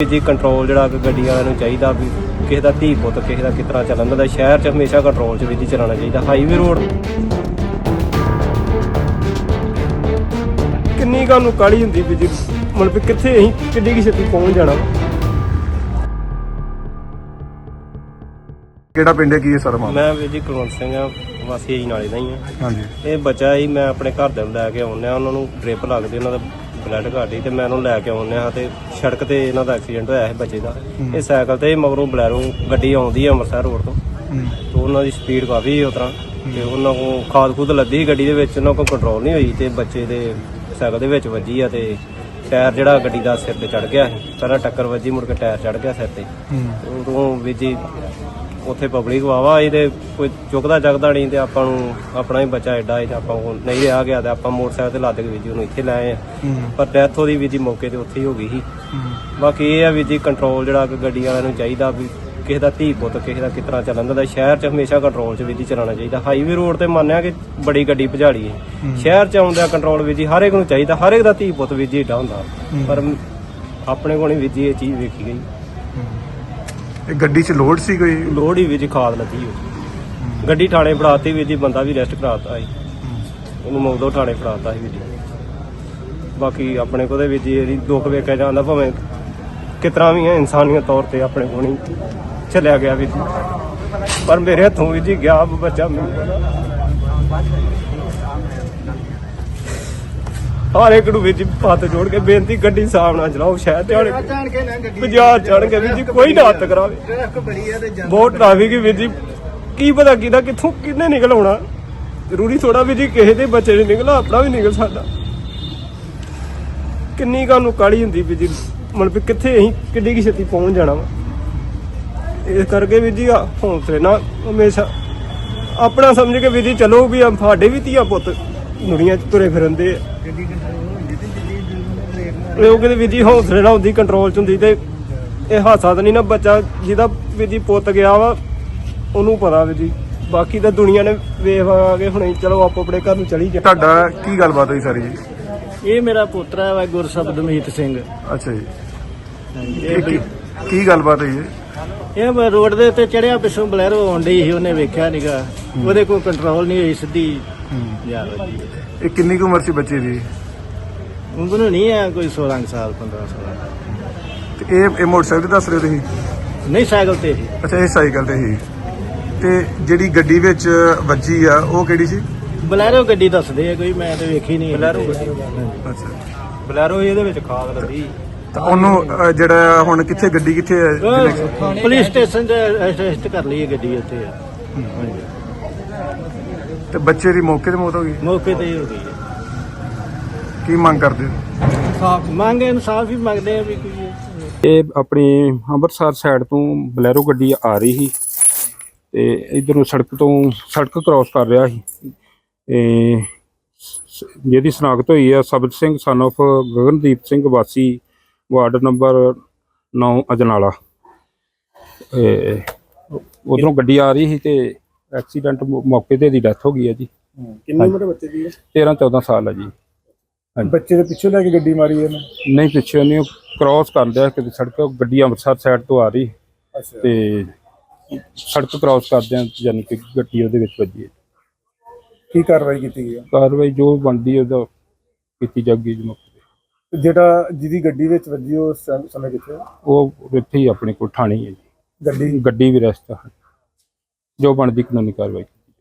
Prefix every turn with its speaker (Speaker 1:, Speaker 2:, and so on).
Speaker 1: ਜੀ ਕੰਟਰੋਲ ਜਿਹੜਾ ਕਿ ਗੱਡੀ ਵਾਲਿਆਂ ਨੂੰ ਚਾਹੀਦਾ ਵੀ ਕਿਸੇ ਦਾ ਧੀ ਪੁੱਤ ਕਿਸੇ ਦਾ ਤਰ੍ਹਾਂ ਚੱਲਣ ਦਾ ਸ਼ਹਿਰ 'ਚ ਹਮੇਸ਼ਾ ਕੰਟਰੋਲ 'ਚ ਵੀ ਦੀ ਚਲਾਉਣਾ ਚਾਹੀਦਾ ਹਾਈਵੇ ਰੋਡ ਕਿੰਨੀ ਗੱਲ ਨੂੰ ਕਾਲੀ ਹੁੰਦੀ ਵੀ ਜੀ ਮਤਲਬ ਵੀ ਕਿੱਥੇ ਅਸੀਂ ਕਿੱਡੀ ਕੀ ਛੇਤੀ ਪਹੁੰਚ ਜਾਣਾ।
Speaker 2: ਕਿਹੜਾ ਪਿੰਡ ਹੈ ਕੀ ਹੈ ਸਾਰਾ ਮਾਮਲਾ?
Speaker 1: ਮੈਂ ਵੀ ਜੀ ਕੁਲਵੰਤ ਸਿੰਘ ਆ ਵਾਸੀ ਜੀ ਨਾਲੇ ਦਾ ਹੀ ਆ।
Speaker 2: ਹਾਂਜੀ। ਇਹ
Speaker 1: ਇਹ ਬੱਚਾ ਹੀ ਮੈਂ ਆਪਣੇ ਘਰ ਦੇ ਨੂੰ ਲੈ ਕੇ ਆਉਂਦਾ ਉਹਨਾਂ ਨੂੰ ਡ੍ਰਿਪ ਲੱਗਦੀ ਉਹਨਾਂ ਦਾ ਬਲੱਡ ਘੱਟ ਤੇ ਮੈਂ ਉਹਨੂੰ ਲੈ ਕੇ ਆਉਂਦਾ ਹਾਂ ਤੇ ਸੜਕ ਤੇ ਇਹਨਾਂ ਦਾ ਐਕਸੀਡੈਂਟ ਹੋਇਆ ਸੀ ਬੱਚੇ ਦਾ। ਇਹ ਸਾਈਕਲ ਤੇ ਮਗਰੋਂ ਬਲੈਰੋ ਗੱਡੀ ਆਉਂਦੀ ਹੈ ਅੰਮ੍ਰਿਤਸਰ ਰੋਡ ਤੋਂ। ਤੇ ਉਹਨਾਂ ਦੀ ਸਪੀਡ ਕਾਫੀ ਤਰ੍ਹਾਂ। ਤੇ ਉਹਨਾਂ ਕੋ ਖਾਦ ਖੁਦ ਲੱਦੀ ਗੱਡੀ ਦੇ ਵਿੱਚ ਉਹਨਾਂ ਕੋ ਕੰਟਰੋਲ ਨਹੀਂ ਹੋਈ ਤੇ ਬੱਚੇ ਦੇ ਸਾਈਕਲ ਦੇ ਵਿੱਚ ਵੱਜੀ ਆ ਤੇ ਟਾਇਰ ਜਿਹੜਾ ਗੱਡੀ ਦਾ ਸਿਰ ਤੇ ਚੜ ਗਿਆ ਸੀ। ਪਹਿਲਾਂ ਟੱਕਰ ਵੱਜੀ ਮੁੜ ਕੇ ਟਾਇਰ ਚੜ ਗਿਆ ਸਿਰ ਤੇ। ਉਦੋਂ ਵੀ ਜੀ ਉੱਥੇ ਪਬਲਿਕ ਵਾਵਾ ਤੇ ਕੋਈ ਚੁੱਕਦਾ ਜਗਦਾ ਨਹੀਂ ਤੇ ਆਪਾਂ ਨੂੰ ਆਪਣਾ ਹੀ ਬੱਚਾ ਐਡਾ ਤੇ ਆਪਾਂ ਕੋਲ ਨਹੀਂ ਰਿਹਾ ਗਿਆ ਤੇ ਆਪਾਂ ਮੋਟਰਸਾਈਕਲ ਤੇ ਲੱਦ ਕੇ ਵੀ ਜੀ ਉਹਨੂੰ ਇੱਥੇ ਲੈ ਆਏ ਆ ਪਰ ਡੈਥ ਉਹਦੀ ਵੀ ਜੀ ਮੌਕੇ ਤੇ ਉੱਥੇ ਹੀ ਹੋ ਗਈ ਸੀ। ਬਾਕੀ ਇਹ ਆ ਵੀ ਜੀ ਕੰਟਰੋਲ ਜਿਹੜਾ ਕਿ ਗੱਡੀ ਵਾਲਿਆਂ ਨੂੰ ਚਾਹੀਦਾ ਵੀ ਕਿਸੇ ਦਾ ਧੀ ਪੁੱਤ ਕਿਸੇ ਦਾ ਤਰ੍ਹਾਂ ਚੱਲਣ ਦਾ ਸ਼ਹਿਰ 'ਚ ਹਮੇਸ਼ਾ ਕੰਟਰੋਲ 'ਚ ਵੀ ਜੀ ਚਲਾਉਣਾ ਚਾਹੀਦਾ। ਹਾਈਵੇ ਰੋਡ ਤੇ ਮੰਨਿਆ ਕਿ ਬੜੀ ਗੱਡੀ ਭਜਾੜੀ ਹੈ। ਸ਼ਹਿਰ 'ਚ ਆਉਂਦਾ ਕੰਟਰੋਲ ਵੀ ਜੀ ਹਰ ਇੱਕ ਨੂੰ ਚਾਹੀਦਾ ਹਰ ਇੱਕ ਦਾ ਧੀ ਪੁੱਤ ਵੀ ਜੀ ਏਡਾ ਹੁੰਦਾ। ਪਰ ਆਪਣੇ ਕੋਲ ਨਹੀਂ ਵੀ ਜੀ ਇਹ ਚੀਜ਼ ਵੇਖੀ ਗਈ।
Speaker 2: ਇਹ ਗੱਡੀ 'ਚ ਲੋਡ ਸੀ ਕੋਈ?
Speaker 1: ਲੋੜ ਹੀ ਵੀ ਜੀ ਖਾਦ ਲੱਗੀ ਹੋਈ। ਗੱਡੀ ਥਾਣੇ ਫੜਾਤੀ ਵੀਰ ਜੀ ਬੰਦਾ ਵੀ ਰੈਸਟ ਕਰਾਤਾ ਸੀ। ਉਹਨੂੰ ਮੌਦੋਂ ਥਾਣੇ ਫੜਾਤਾ ਸੀ ਵੀ ਜੀ। ਬਾਕੀ ਆਪਣੇ ਕੋਲ ਦੇ ਵੀ ਜੀ ਇਹਦੀ ਦੁੱਖ ਵੇਖਿਆ ਜਾਂਦਾ, ਭਾਵੇਂ ਕਿਤਨਾ ਵੀ ਹੈ ਇਨਸਾਨੀਅਤ ਤੌਰ ਤੇ ਆਪਣੇ ਕੋਲ ਨਹੀਂ ਚੱਲਿਆ ਗਿਆ ਵੀਰ ਜੀ। ਪਰ ਮੇਰੇ ਹੱਥੋਂ ਵੀਰ ਜੀ ਗਿਆ, ਬੱਚਾ ਮੈਨੂੰ। ਹਰ ਇੱਕ ਨੂੰ ਵੀ ਜੀ ਹੱਥ ਜੋੜ ਕੇ ਬੇਨਤੀ ਗੱਡੀ ਸਾਫ਼ ਨਾਲ ਚਲਾਓ ਸ਼ਾਇਦ ਦਿਹਾੜੇ ਬਾਜ਼ਾਰ ਚੜ ਕੇ ਵੀ ਜੀ ਕੋਈ ਨਾ ਹੱਥ ਕਰਾਵੇ। ਬਹੁਤ ਟ੍ਰੈਫਿਕ ਵੀ ਜੀ ਕੀ ਪਤਾ ਕਿਹਦਾ ਕਿੱਥੋਂ ਕਿੰਨੇ ਨਿਕਲ ਆਉਣਾ। ਜ਼ਰੂਰੀ ਥੋੜਾ ਵੀ ਜੀ ਕਿਸੇ ਦੇ ਬੱਚੇ ਨੇ ਨਿਕਲਾ ਆਪਣਾ ਵੀ ਨਿਕਲ ਸਕਦਾ। ਕਿੰਨੀ ਗੱਲ ਨੂੰ ਕਾਲੀ ਹੁੰਦੀ ਵੀ ਜੀ ਮਤਲਬ ਵੀ ਕਿੱਥੇ ਅਸੀਂ ਕਿੱਡੀ ਕੀ ਛੇਤੀ ਪਹੁੰਚ ਜਾਣਾ ਵਾ। ਇਸ ਕਰਕੇ ਵੀ ਜੀ ਹੌਸਲੇ ਨਾਲ ਹਮੇਸ਼ਾ ਆਪਣਾ ਸਮਝ ਕੇ ਵੀ ਜੀ ਚਲੋ ਵੀ ਸਾਡੇ ਵੀ ਧੀਆ ਪੁੱਤ ਦੁਨੀਆ 'ਚ ਤੁਰੇ ਫਿਰਦੇ ਆ। ਲੋਕ ਦੇ ਵੀ ਜੀ ਹੌਸਲੇ ਨਾਲ ਹੁੰਦੀ ਕੰਟਰੋਲ 'ਚ ਹੁੰਦੀ ਤੇ ਇਹ ਹਾਸਾ ਤਾਂ ਨਹੀਂ ਨਾ ਬੱਚਾ ਜਿਹਦਾ ਵੀ ਜੀ ਪੁੱਤ ਗਿਆ ਵਾ ਉਹਨੂੰ ਪਤਾ ਵੀ ਜੀ। ਬਾਕੀ ਤਾਂ ਦੁਨੀਆ ਨੇ ਵੇਖ ਆ ਕੇ ਹੁਣੇ ਚਲੋ ਆਪੋ ਆਪਣੇ ਘਰ ਨੂੰ ਚਲੀ ਜਾ
Speaker 2: ਤੁਹਾਡਾ ਕੀ ਗੱਲਬਾਤ ਹੋਈ ਸਾਰੀ ਜੀ?
Speaker 3: ਇਹ ਮੇਰਾ ਪੁੱਤਰ ਹੈ ਗੁਰਸ਼ਬਦਮੀਤ ਸਿੰਘ।
Speaker 2: ਅੱਛਾ ਜੀ। ਇਹ ਕੀ- ਕੀ ਗੱਲਬਾਤ ਹੋਈ ਹੈ
Speaker 3: ਇਹ ਰੋਡ ਦੇ ਉੱਤੇ ਚੜਿਆ ਪਿੱਛੋਂ ਬਲੈਰੋ ਆਉਣ ਡਈ ਸੀ ਉਹਨੇ ਵੇਖਿਆ ਨੀਗਾ। ਉਹਦੇ ਕੋਲ ਕੰਟਰੋਲ ਨਹੀਂ ਹੋਈ ਸਿੱਧੀ
Speaker 2: ਇਹ ਕਿੰਨੀ ਕੁ ਉਮਰ ਸੀ ਬੱਚੇ ਦੀ
Speaker 3: ਉਮਰ ਨਹੀਂ ਹੈ ਕੋਈ 16 ਕੁ ਸਾਲ 15 ਸਾਲ
Speaker 2: ਤੇ ਇਹ ਇਹ ਮੋਟਰਸਾਈਕਲ ਤੇ ਦੱਸ ਰਹੇ ਹੋ ਤੁਸੀਂ
Speaker 3: ਨਹੀਂ ਸਾਈਕਲ ਤੇ ਸੀ
Speaker 2: ਅੱਛਾ ਇਹ ਸਾਈਕਲ ਤੇ ਸੀ ਤੇ ਜਿਹੜੀ ਗੱਡੀ ਵਿੱਚ ਵੱਜੀ ਆ ਉਹ ਕਿਹੜੀ ਸੀ
Speaker 3: ਬਲੈਰੋ ਗੱਡੀ ਦੱਸਦੇ ਆ ਕੋਈ ਮੈਂ ਤੇ ਵੇਖੀ ਨਹੀਂ
Speaker 1: ਬਲੈਰੋ ਗੱਡੀ।
Speaker 2: ਅੱਛਾ
Speaker 1: ਬਲੈਰੋ ਇਹਦੇ ਵਿੱਚ ਖਾਦ ਲੱਗੀ
Speaker 2: ਤਾਂ ਉਹਨੂੰ ਜਿਹੜਾ ਹੁਣ ਕਿੱਥੇ ਗੱਡੀ ਕਿੱਥੇ ਹੈ
Speaker 3: ਪੁਲਿਸ ਸਟੇਸ਼ਨ ਤੇ ਅਰੈਸਟ ਕਰ ਲਈ ਗੱਡੀ ਉੱਥੇ ਹਾਂਜੀ।
Speaker 2: ਤੇ ਬੱਚੇ ਦੀ ਮੌਕੇ ਤੇ ਮੌਤ ਹੋ ਗਈ?
Speaker 3: ਮੌਕੇ ਤੇ ਹੀ ਹੋ ਗਈ। ਹੈ
Speaker 2: ਕੀ ਮੰਗ ਕਰਦੇ ਹੋ?
Speaker 3: ਮੰਗ ਇਨਸਾਫ ਹੀ ਮੰਗਦੇ ਆ ਵੀ ਕੋਈ
Speaker 4: ਇਹ ਆਪਣੀ ਅੰਮ੍ਰਿਤਸਰ ਸਾਈਡ ਤੋਂ ਬਲੈਰੋ ਗੱਡੀ ਆ ਰਹੀ ਸੀ ਤੇ ਇਧਰੋਂ ਸੜਕ ਤੋਂ ਸੜਕ ਕ੍ਰਾਸ ਕਰ ਰਿਹਾ ਸੀ। ਤੇ ਸ- ਜਿਹਦੀ ਸਨਾਖਤ ਹੋਈ ਆ ਸਬਤ ਸਿੰਘ son of ਗਗਨਦੀਪ ਸਿੰਘ ਵਾਸੀ ਵਾਰਡ ਨੰਬਰ 9 ਅਜਨਾਲਾ। ਉਧਰੋਂ ਗੱਡੀ ਆ ਰਹੀ ਸੀ ਤੇ ਐਕਸੀਡੈਂਟ ਮੌਕੇ ਤੇ ਦੀ ਡੈਥ ਹੋ ਗਈ ਹੈ ਜੀ।
Speaker 2: ਕਿੰਨੀ ਉਮਰ ਬੱਚੇ ਦੀ
Speaker 4: 13 14 ਸਾਲ ਹੈ ਜੀ।
Speaker 2: ਬੱਚੇ ਦੇ ਪਿੱਛੇ ਲੈ ਕੇ ਗੱਡੀ ਮਾਰੀ ਇਹਨੇ?
Speaker 4: ਨਹੀਂ ਪਿੱਛੇ ਨਹੀਂ ਕ੍ਰਾਸ ਕਰ ਰਿਹਾ ਕਿ ਸੜਕ ਗੱਡੀ ਅੰਮ੍ਰਿਤਸਰ ਸਾਈਡ ਤੋਂ ਆ ਰਹੀ।
Speaker 2: ਅੱਛਾ।
Speaker 4: ਤੇ ਸੜਕ ਕ੍ਰਾਸ ਕਰਦਿਆਂ ਯਾਨੀ ਕਿ ਗੱਡੀ ਉਹਦੇ ਵਿੱਚ ਵੱਜੀ ਹੈ।
Speaker 2: ਕੀ ਕਾਰਵਾਈ ਕੀਤੀ ਗਈ
Speaker 4: ਕਾਰਵਾਈ ਜੋ ਬਣਦੀ ਹੈ ਉਹਦਾ ਕੀਤੀ ਜਾਊਗੀ ਜੀ ਮੌਕੇ ਤੇ।
Speaker 2: ਜਿਹੜਾ ਜਿਹਦੀ ਗੱਡੀ ਵਿੱਚ ਵੱਜੀ ਉਹ ਸਮੇਂ ਕਿੱਥੇ
Speaker 4: ਉਹ ਇੱਥੇ ਹੀ ਆਪਣੇ ਕੋਲ ਠਾਣੀ ਹੈ ਜੀ।
Speaker 2: ਗੱਡੀ?
Speaker 4: ਗੱਡੀ ਵੀ ਰਸਤਾ ਜੋ ਬਣਦੀ ਕਾਨੂੰਨੀ ਕਾਰਵਾਈ